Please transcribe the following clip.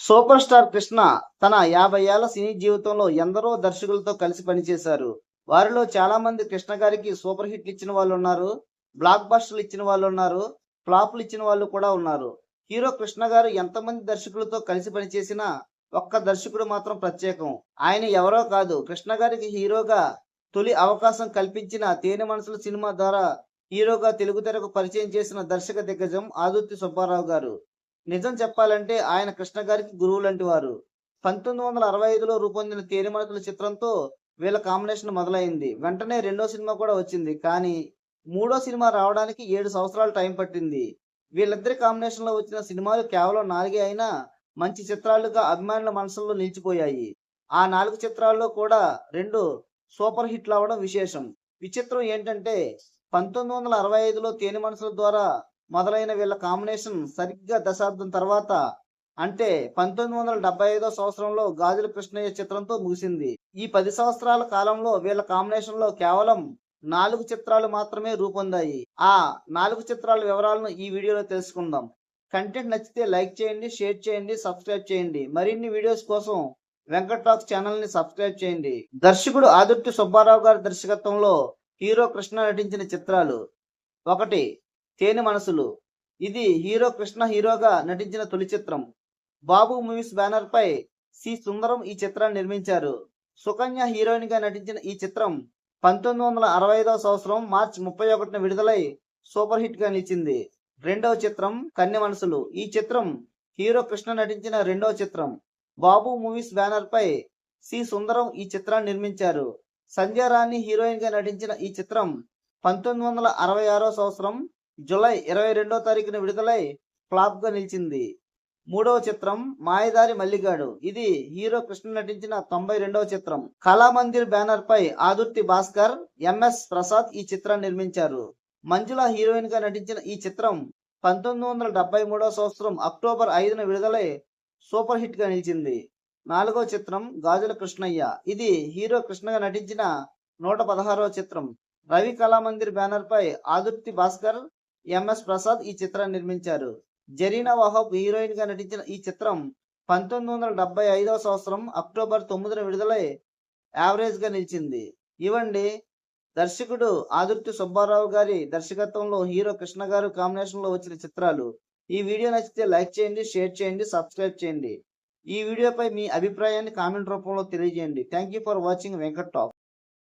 Super star Krishna తన యాభై ఏళ్ళ సినీ జీవితంలో ఎందరో దర్శకులతో కలిసి పనిచేశారు. వారిలో చాలా మంది కృష్ణ గారికి సూపర్ హిట్లు ఇచ్చిన వాళ్ళు ఉన్నారు బ్లాక్ బస్టర్లు ఇచ్చిన వాళ్ళు ఉన్నారు ఫ్లాప్లు ఇచ్చిన వాళ్ళు కూడా ఉన్నారు. హీరో కృష్ణ గారు ఎంతమంది దర్శకులతో కలిసి పనిచేసినా ఒక్క దర్శకుడు మాత్రం ప్రత్యేకం. ఆయన ఎవరో కాదు కృష్ణ గారికి హీరోగా తొలి అవకాశం కల్పించిన తేనె మనసుల సినిమా ద్వారా హీరోగా తెలుగు తెరకు పరిచయం చేసిన దర్శక దిగ్గజం ఆదుర్తి సుబ్బారావు గారు. నిజం చెప్పాలంటే ఆయన కృష్ణ గారికి గురువు లాంటి వారు. పంతొమ్మిది వందల అరవై ఐదులో రూపొందిన తేనెమలకుల చిత్రంతో వీళ్ళ కాంబినేషన్ మొదలైంది. వెంటనే రెండో సినిమా కూడా వచ్చింది. కానీ మూడో సినిమా రావడానికి ఏడు సంవత్సరాలు టైం పట్టింది. వీళ్ళిద్దరి కాంబినేషన్లో వచ్చిన సినిమాలు కేవలం నాలుగే అయినా మంచి చిత్రాలుగా అభిమానుల మనసుల్లో నిలిచిపోయాయి. ఆ నాలుగు చిత్రాల్లో కూడా రెండు సూపర్ హిట్లు అవడం విశేషం. విచిత్రం ఏంటంటే పంతొమ్మిది వందల అరవై ఐదులో తేనె మనసుల ద్వారా మొదలైన వీళ్ళ కాంబినేషన్ సరిగ్గా దశాబ్దం తర్వాత అంటే పంతొమ్మిది వందల డెబ్బై ఐదో సంవత్సరంలో గాజుల కృష్ణయ్య చిత్రంతో ముగిసింది. ఈ పది సంవత్సరాల కాలంలో వీళ్ళ కాంబినేషన్లో కేవలం నాలుగు చిత్రాలు మాత్రమే రూపొందాయి. ఆ నాలుగు చిత్రాల వివరాలను ఈ వీడియోలో తెలుసుకుందాం. కంటెంట్ నచ్చితే లైక్ చేయండి షేర్ చేయండి సబ్స్క్రైబ్ చేయండి. మరిన్ని వీడియోస్ కోసం వెంకట్ టాక్ ఛానల్ని సబ్స్క్రైబ్ చేయండి. దర్శకుడు ఆదుర్తి సుబ్బారావు గారి దర్శకత్వంలో హీరో కృష్ణ నటించిన చిత్రాలు. ఒకటి తేనె మనసులు. ఇది హీరో కృష్ణ హీరోగా నటించిన తొలి చిత్రం. బాబు మూవీస్ బ్యానర్ పై సి. సుందరం ఈ చిత్రాన్ని నిర్మించారు. సుకన్య హీరోయిన్గా నటించిన ఈ చిత్రం పంతొమ్మిది వందల అరవై ఐదవ సంవత్సరం మార్చి ముప్పై ఒకటిన విడుదలై సూపర్ హిట్గా నిలిచింది. రెండవ చిత్రం కన్య మనసులు. ఈ చిత్రం హీరో కృష్ణ నటించిన రెండవ చిత్రం. బాబు మూవీస్ బ్యానర్ పై సి. సుందరం ఈ చిత్రాన్ని నిర్మించారు. సంధ్యారాణి హీరోయిన్గా నటించిన ఈ చిత్రం పంతొమ్మిది వందల అరవై ఆరో సంవత్సరం జూలై ఇరవై రెండో తారీఖున విడుదలై ఫ్లాప్గా నిలిచింది. మూడవ చిత్రం మాయదారి మల్లిగాడు. ఇది హీరో కృష్ణ నటించిన తొంభై రెండవ చిత్రం. కళామందిర్ బ్యానర్ పై ఆదుర్తి భాస్కర్ ఎంఎస్ ప్రసాద్ ఈ చిత్రాన్ని నిర్మించారు. మంజుల హీరోయిన్గా నటించిన ఈ చిత్రం పంతొమ్మిది వందల డెబ్బై మూడవ సంవత్సరం అక్టోబర్ ఐదున విడుదలై సూపర్ హిట్గా నిలిచింది. నాలుగో చిత్రం గాజుల కృష్ణయ్య. ఇది హీరో కృష్ణగా నటించిన నూట పదహారవ చిత్రం. రవి కళామందిర్ బ్యానర్ పై ఆదుర్తి భాస్కర్ ఎంఎస్ ప్రసాద్ ఈ చిత్రాన్ని నిర్మించారు. జరీనా వహాబ్ హీరోయిన్గా నటించిన ఈ చిత్రం పంతొమ్మిది వందల డెబ్బై ఐదవ సంవత్సరం అక్టోబర్ తొమ్మిదిన విడుదలై యావరేజ్గా నిలిచింది. ఇవ్వండి దర్శకుడు ఆదుర్తి సుబ్బారావు గారి దర్శకత్వంలో హీరో కృష్ణ గారు కాంబినేషన్లో వచ్చిన చిత్రాలు. ఈ వీడియో నచ్చితే లైక్ చేయండి షేర్ చేయండి సబ్స్క్రైబ్ చేయండి. ఈ వీడియోపై మీ అభిప్రాయాన్ని కామెంట్ రూపంలో తెలియజేయండి. Thank you for watching Venkat top